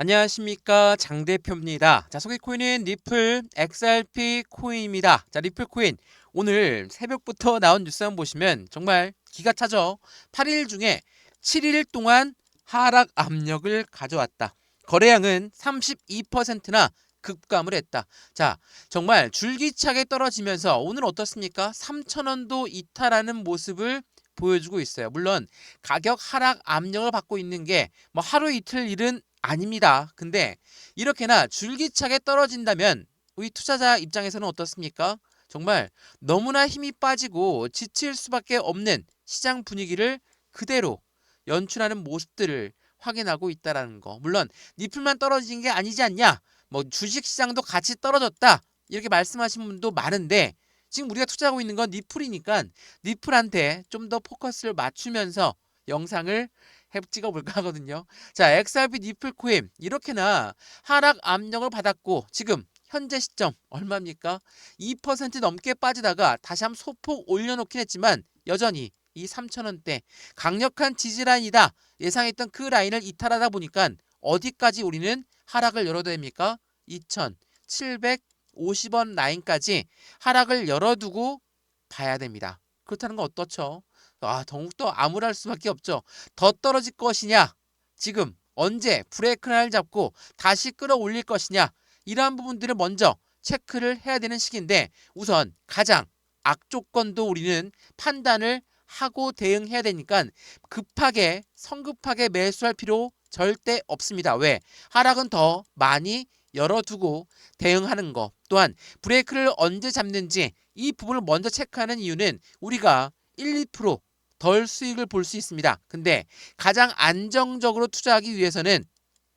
안녕하십니까 장 대표입니다. 자 소개 코인은 리플 XRP 코인입니다. 자 리플 코인 오늘 새벽부터 나온 뉴스 한번 보시면 정말 기가 차죠. 8일 중에 7일 동안 하락 압력을 가져왔다. 거래량은 32%나 급감을 했다. 자, 정말 줄기차게 떨어지면서 오늘 어떻습니까? 3,000원도 이탈하는 모습을 보여주고 있어요. 물론 가격 하락 압력을 받고 있는 게 뭐 하루 이틀 일은 아닙니다. 근데 이렇게나 줄기차게 떨어진다면 우리 투자자 입장에서는 어떻습니까? 정말 너무나 힘이 빠지고 지칠 수밖에 없는 시장 분위기를 그대로 연출하는 모습들을 확인하고 있다라는 거. 물론 니플만 떨어진 게 아니지 않냐? 뭐 주식 시장도 같이 떨어졌다. 이렇게 말씀하신 분도 많은데 지금 우리가 투자하고 있는 건 니플이니까 니플한테 좀 더 포커스를 맞추면서 영상을 해 찍어 볼까 하거든요. 자, XRP 니플 코인 이렇게나 하락 압력을 받았고 지금 현재 시점 얼마입니까? 2% 넘게 빠지다가 다시 한번 소폭 올려놓긴 했지만 여전히 이 3,000원대 강력한 지지라인이다 예상했던 그 라인을 이탈하다 보니까 어디까지 우리는 하락을 열어둬야 됩니까? 2,750원 라인까지 하락을 열어두고 봐야 됩니다. 그렇다는 건 어떻죠? 아, 더욱더 암울할 수밖에 없죠. 더 떨어질 것이냐? 지금 언제 브레이크를 잡고 다시 끌어올릴 것이냐? 이러한 부분들을 먼저 체크를 해야 되는 시기인데 우선 가장 악조건도 우리는 판단을 하고 대응해야 되니까 급하게 성급하게 매수할 필요 절대 없습니다. 왜? 하락은 더 많이 열어두고 대응하는 거 또한 브레이크를 언제 잡는지 이 부분을 먼저 체크하는 이유는 우리가 1, 2% 덜 수익을 볼 수 있습니다. 근데 가장 안정적으로 투자하기 위해서는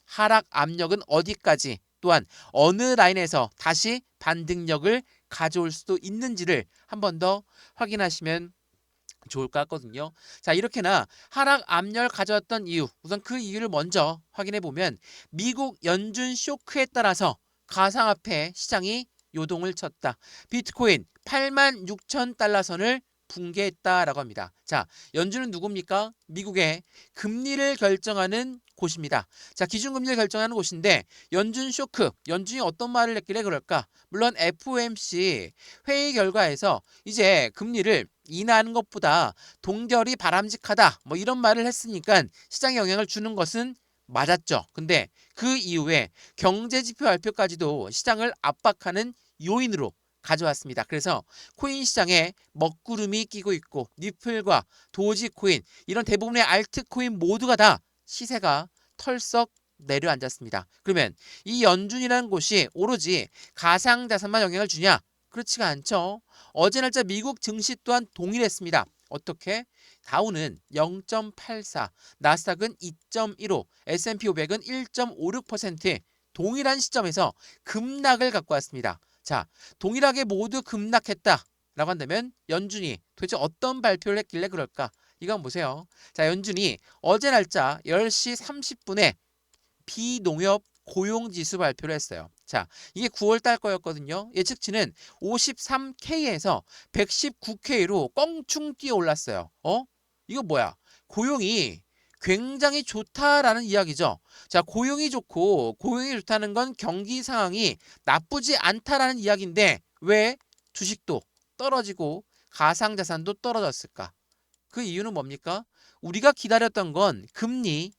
하락 압력은 어디까지 또한 어느 라인에서 다시 반등력을 가져올 수도 있는지를 한 번 더 확인하시면 좋을 것 같거든요. 자, 이렇게나 하락 압력을 가져왔던 이유, 우선 그 이유를 먼저 확인해 보면 미국 연준 쇼크에 따라서 가상화폐 시장이 요동을 쳤다. 비트코인 8만 6천 달러 선을 붕괴했다라고 합니다. 자, 연준은 누굽니까? 미국의 금리를 결정하는 곳입니다. 자, 기준금리를 결정하는 곳인데 연준 쇼크, 연준이 어떤 말을 했길래 그럴까? 물론 FOMC 회의 결과에서 이제 금리를 인하하는 것보다 동결이 바람직하다. 뭐 이런 말을 했으니까 시장에 영향을 주는 것은 맞았죠. 근데 그 이후에 경제 지표 발표까지도 시장을 압박하는 요인으로 가져왔습니다. 그래서 코인 시장에 먹구름이 끼고 있고 니플과 도지코인 이런 대부분의 알트코인 모두가 다 시세가 털썩 내려앉았습니다. 그러면 이 연준이라는 곳이 오로지 가상자산만 영향을 주냐? 그렇지가 않죠. 어제 날짜 미국 증시 또한 동일했습니다. 어떻게? 다우는 0.84, 나스닥은 2.15, S&P 500은 1.56% 동일한 시점에서 급락을 갖고 왔습니다. 자, 동일하게 모두 급락했다. 라고 한다면 연준이 도대체 어떤 발표를 했길래 그럴까? 이건 보세요. 자, 연준이 어제 날짜 10시 30분에 비농협 고용지수 발표를 했어요. 자, 이게 9월 달 거였거든요. 예측치는 53K에서 119K로 껑충 뛰어 올랐어요. 어? 이거 뭐야? 고용이 굉장히 좋다라는 이야기죠. 자, 고용이 좋고 고용이 좋다는 건 경기 상황이 나쁘지 않다라는 이야기인데 왜 주식도 떨어지고 가상 자산도 떨어졌을까? 그 이유는 뭡니까? 우리가 기다렸던 건 금리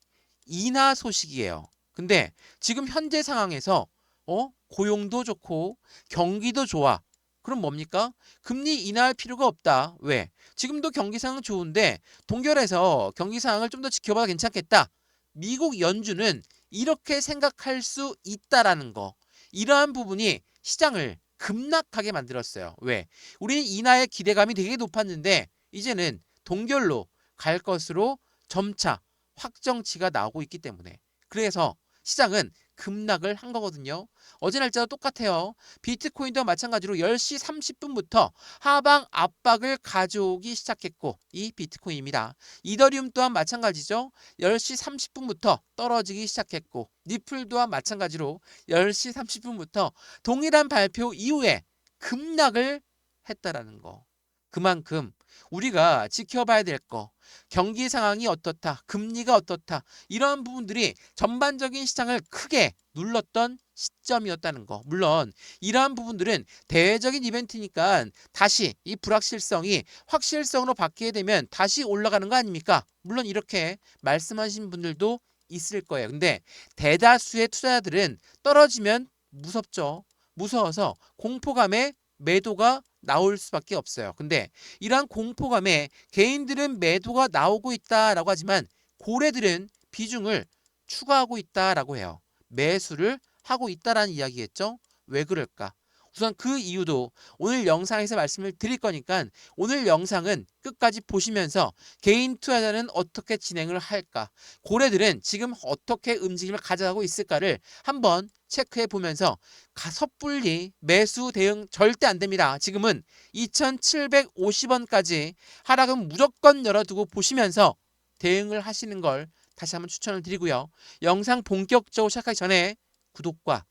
인하 소식이에요. 근데 지금 현재 상황에서 어? 고용도 좋고 경기도 좋아. 그럼 뭡니까? 금리 인하할 필요가 없다. 왜? 지금도 경기 상황 좋은데 동결해서 경기 상황을 좀 더 지켜봐도 괜찮겠다. 미국 연준은 이렇게 생각할 수 있다라는 거. 이러한 부분이 시장을 급락하게 만들었어요. 왜? 우리는 인하의 기대감이 되게 높았는데 이제는 동결로 갈 것으로 점차 확정치가 나오고 있기 때문에 그래서 시장은 급락을 한 거거든요. 어제 날짜도 똑같아요. 비트코인도 마찬가지로 10시 30분부터 하방 압박을 가져오기 시작했고 이 비트코인입니다. 이더리움 또한 마찬가지죠. 10시 30분부터 떨어지기 시작했고 니플 또한 마찬가지로 10시 30분부터 동일한 발표 이후에 급락을 했다라는 거. 그만큼 우리가 지켜봐야 될 거, 경기 상황이 어떻다, 금리가 어떻다, 이런 부분들이 전반적인 시장을 크게 눌렀던 시점이었다는 거. 물론 이러한 부분들은 대외적인 이벤트니까 다시 이 불확실성이 확실성으로 바뀌게 되면 다시 올라가는 거 아닙니까? 물론 이렇게 말씀하신 분들도 있을 거예요. 근데 대다수의 투자자들은 떨어지면 무섭죠. 무서워서 공포감에 매도가 나올 수밖에 없어요. 근데 이러한 공포감에 개인들은 매도가 나오고 있다라고 하지만 고래들은 비중을 추가하고 있다라고 해요. 매수를 하고 있다라는 이야기겠죠? 왜 그럴까? 우선 그 이유도 오늘 영상에서 말씀을 드릴 거니까 오늘 영상은 끝까지 보시면서 개인 투자자는 어떻게 진행을 할까? 고래들은 지금 어떻게 움직임을 가져가고 있을까를 한번 체크해 보면서 가 섣불리 매수 대응 절대 안 됩니다. 지금은 2,750원까지 하락은 무조건 열어두고 보시면서 대응을 하시는 걸 다시 한번 추천을 드리고요. 영상 본격적으로 시작하기 전에 구독과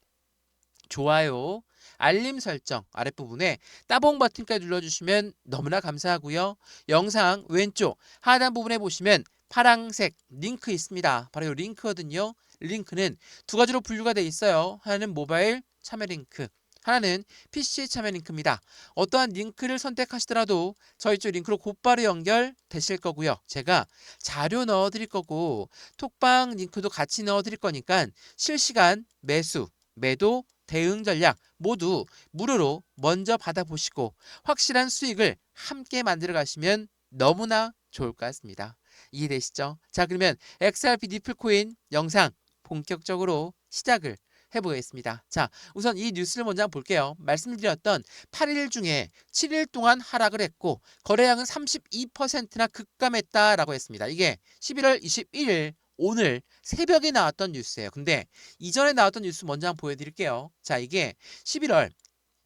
좋아요, 알림 설정 아랫부분에 따봉 버튼까지 눌러주시면 너무나 감사하고요. 영상 왼쪽 하단 부분에 보시면 파랑색 링크 있습니다. 바로 이 링크거든요. 링크는 두 가지로 분류가 돼 있어요. 하나는 모바일 참여 링크, 하나는 PC 참여 링크입니다. 어떠한 링크를 선택하시더라도 저희 쪽 링크로 곧바로 연결되실 거고요. 제가 자료 넣어 드릴 거고 톡방 링크도 같이 넣어 드릴 거니까 실시간 매수, 매도, 대응 전략 모두 무료로 먼저 받아보시고 확실한 수익을 함께 만들어 가시면 너무나 좋을 것 같습니다. 이해되시죠? 자 그러면 XRP 니플코인 영상 본격적으로 시작을 해보겠습니다. 자, 우선 이 뉴스를 먼저 볼게요. 말씀드렸던 8일 중에 7일 동안 하락을 했고 거래량은 32%나 급감했다라고 했습니다. 이게 11월 21일 오늘 새벽에 나왔던 뉴스예요. 근데 이전에 나왔던 뉴스 먼저 한번 보여드릴게요. 자, 이게 11월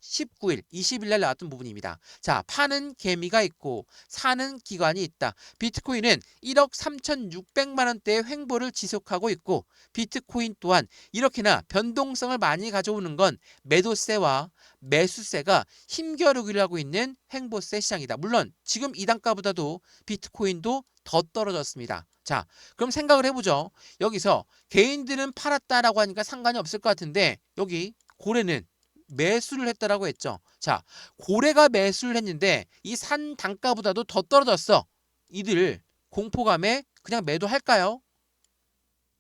19일, 20일 날 나왔던 부분입니다. 자, 파는 개미가 있고 사는 기관이 있다. 비트코인은 1억 3,600만 원대의 횡보를 지속하고 있고 비트코인 또한 이렇게나 변동성을 많이 가져오는 건 매도세와 매수세가 힘겨루기를 하고 있는 횡보세 시장이다. 물론 지금 이 단가보다도 비트코인도 더 떨어졌습니다. 자, 그럼 생각을 해보죠. 여기서 개인들은 팔았다라고 하니까 상관이 없을 것 같은데 여기 고래는 매수를 했다라고 했죠. 자, 고래가 매수를 했는데 이 산 단가보다도 더 떨어졌어. 이들 공포감에 그냥 매도할까요?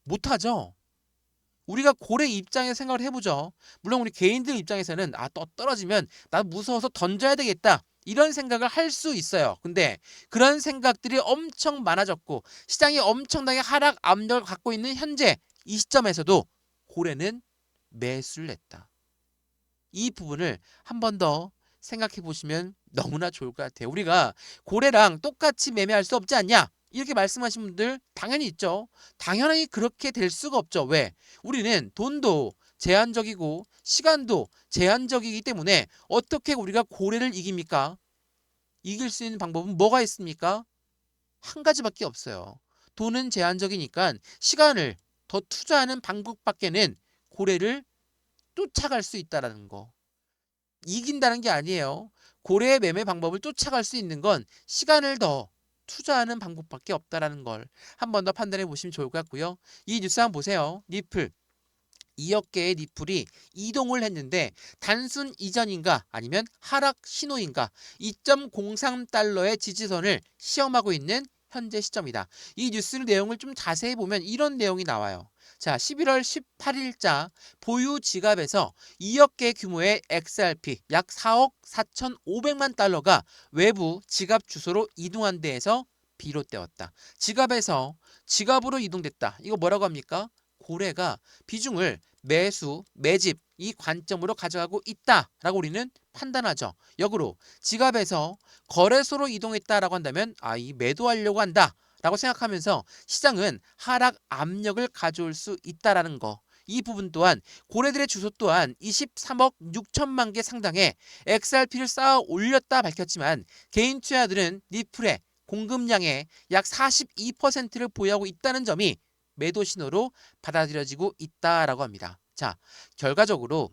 못하죠. 우리가 고래 입장에서 생각을 해보죠. 물론 우리 개인들 입장에서는 아, 또 떨어지면 나 무서워서 던져야 되겠다. 이런 생각을 할 수 있어요. 근데 그런 생각들이 엄청 많아졌고 시장이 엄청나게 하락 압력을 갖고 있는 현재 이 시점에서도 고래는 매수를 했다. 이 부분을 한 번 더 생각해 보시면 너무나 좋을 것 같아요. 우리가 고래랑 똑같이 매매할 수 없지 않냐? 이렇게 말씀하신 분들 당연히 있죠. 당연히 그렇게 될 수가 없죠. 왜? 우리는 돈도 제한적이고 시간도 제한적이기 때문에 어떻게 우리가 고래를 이깁니까? 이길 수 있는 방법은 뭐가 있습니까? 한 가지밖에 없어요. 돈은 제한적이니까 시간을 더 투자하는 방법밖에는 고래를 쫓아갈 수 있다라는 거. 이긴다는 게 아니에요. 고래의 매매 방법을 쫓아갈 수 있는 건 시간을 더 투자하는 방법밖에 없다라는 걸 한 번 더 판단해 보시면 좋을 것 같고요. 이 뉴스 한번 보세요. 니플 2억 개의 니플이 이동을 했는데 단순 이전인가 아니면 하락 신호인가 2.03달러의 지지선을 시험하고 있는 현재 시점이다. 이 뉴스 내용을 좀 자세히 보면 이런 내용이 나와요. 자, 11월 18일자 보유 지갑에서 2억 개 규모의 XRP 약 4억 4,500만 달러가 외부 지갑 주소로 이동한 데에서 비롯되었다. 지갑에서 지갑으로 이동됐다. 이거 뭐라고 합니까? 고래가 비중을 매수, 매집 이 관점으로 가져가고 있다라고 우리는 판단하죠. 역으로 지갑에서 거래소로 이동했다라고 한다면 아, 이 매도하려고 한다. 라고 생각하면서 시장은 하락 압력을 가져올 수 있다라는 거. 이 부분 또한 고래들의 주소 또한 23억 6천만 개 상당의 XRP를 쌓아 올렸다 밝혔지만 개인 투자들은 리플의 공급량의 약 42%를 보유하고 있다는 점이 매도 신호로 받아들여지고 있다라고 합니다. 자, 결과적으로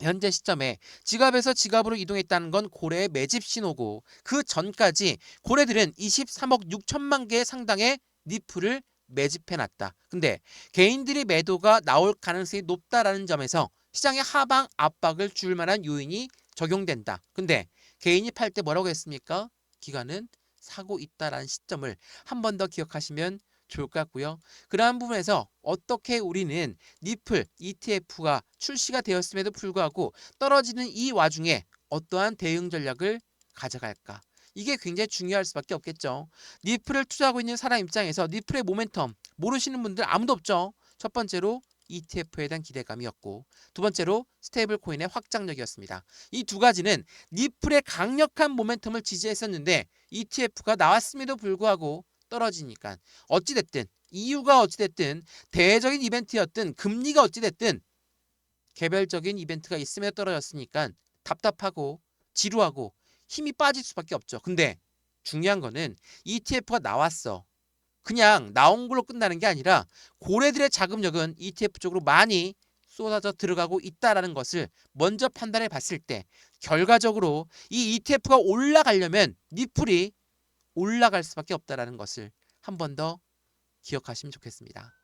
현재 시점에 지갑에서 지갑으로 이동했다는 건 고래의 매집 신호고 그 전까지 고래들은 23억 6천만 개 상당의 니프를 매집해놨다. 근데 개인들이 매도가 나올 가능성이 높다라는 점에서 시장의 하방 압박을 줄 만한 요인이 적용된다. 근데 개인이 팔 때 뭐라고 했습니까? 기관은 사고 있다라는 시점을 한 번 더 기억하시면 좋을 것 같고요. 그러한 부분에서 어떻게 우리는 니플 ETF가 출시가 되었음에도 불구하고 떨어지는 이 와중에 어떠한 대응 전략을 가져갈까? 이게 굉장히 중요할 수밖에 없겠죠. 니플을 투자하고 있는 사람 입장에서 니플의 모멘텀 모르시는 분들 아무도 없죠. 첫 번째로 ETF에 대한 기대감이었고 두 번째로 스테이블 코인의 확장력이었습니다. 이 두 가지는 니플의 강력한 모멘텀을 지지했었는데 ETF가 나왔음에도 불구하고 떨어지니까 어찌됐든 이유가 어찌됐든 대외적인 이벤트였든 금리가 어찌됐든 개별적인 이벤트가 있음에 떨어졌으니까 답답하고 지루하고 힘이 빠질 수밖에 없죠. 근데 중요한 거는 ETF가 나왔어. 그냥 나온 걸로 끝나는 게 아니라 고래들의 자금력은 ETF 쪽으로 많이 쏟아져 들어가고 있다라는 것을 먼저 판단해 봤을 때 결과적으로 이 ETF가 올라가려면 니플이 올라갈 수밖에 없다라는 것을 한 번 더 기억하시면 좋겠습니다.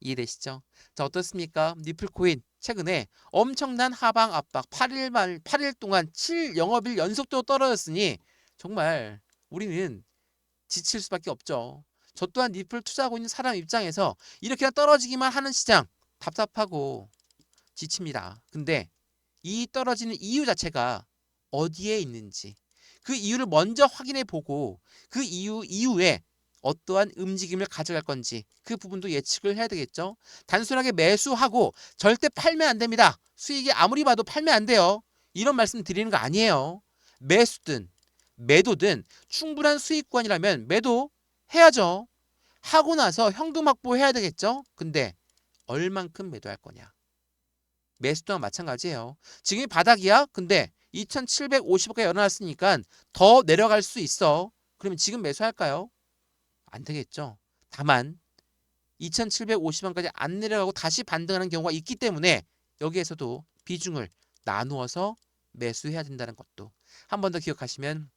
이해되시죠? 자 어떻습니까? 니플 코인 최근에 엄청난 하방 압박 8일 만 8일 동안 7 영업일 연속적으로 떨어졌으니 정말 우리는 지칠 수밖에 없죠. 저 또한 니플 투자하고 있는 사람 입장에서 이렇게 떨어지기만 하는 시장 답답하고 지칩니다. 근데 이 떨어지는 이유 자체가 어디에 있는지 그 이유를 먼저 확인해 보고 그 이유 이후에 어떠한 움직임을 가져갈 건지 그 부분도 예측을 해야 되겠죠. 단순하게 매수하고 절대 팔면 안 됩니다. 수익이 아무리 봐도 팔면 안 돼요. 이런 말씀 드리는 거 아니에요. 매수든 매도든 충분한 수익권이라면 매도 해야죠. 하고 나서 현금 확보해야 되겠죠. 근데 얼만큼 매도할 거냐? 매수 또한 마찬가지예요. 지금이 바닥이야. 근데 2,750원까지 열어놨으니까 더 내려갈 수 있어. 그러면 지금 매수할까요? 안 되겠죠. 다만 2,750원까지 안 내려가고 다시 반등하는 경우가 있기 때문에 여기에서도 비중을 나누어서 매수해야 된다는 것도 한 번 더 기억하시면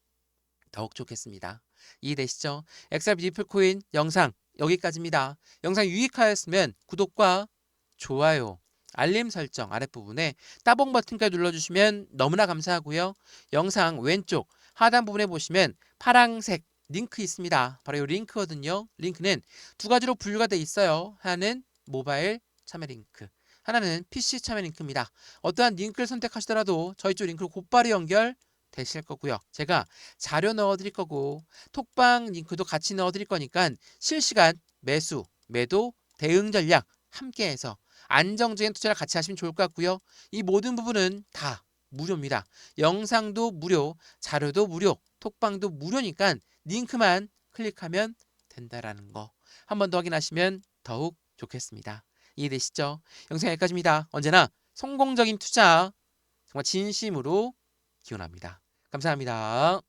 더욱 좋겠습니다. 이해되시죠? XRP 리플코인 영상 여기까지입니다. 영상 유익하였으면 구독과 좋아요, 알림 설정 아랫부분에 따봉 버튼까지 눌러주시면 너무나 감사하고요. 영상 왼쪽 하단 부분에 보시면 파랑색 링크 있습니다. 바로 이 링크거든요. 링크는 두 가지로 분류가 돼 있어요. 하나는 모바일 참여 링크, 하나는 PC 참여 링크입니다. 어떠한 링크를 선택하시더라도 저희 쪽 링크로 곧바로 연결 되실 거고요. 제가 자료 넣어 드릴 거고 톡방 링크도 같이 넣어 드릴 거니까 실시간 매수, 매도, 대응 전략 함께 해서 안정적인 투자를 같이 하시면 좋을 것 같고요. 이 모든 부분은 다 무료입니다. 영상도 무료, 자료도 무료, 톡방도 무료니까 링크만 클릭하면 된다라는 거 한 번 더 확인하시면 더욱 좋겠습니다. 이해되시죠? 영상 여기까지입니다. 언제나 성공적인 투자 정말 진심으로 기원합니다. 감사합니다.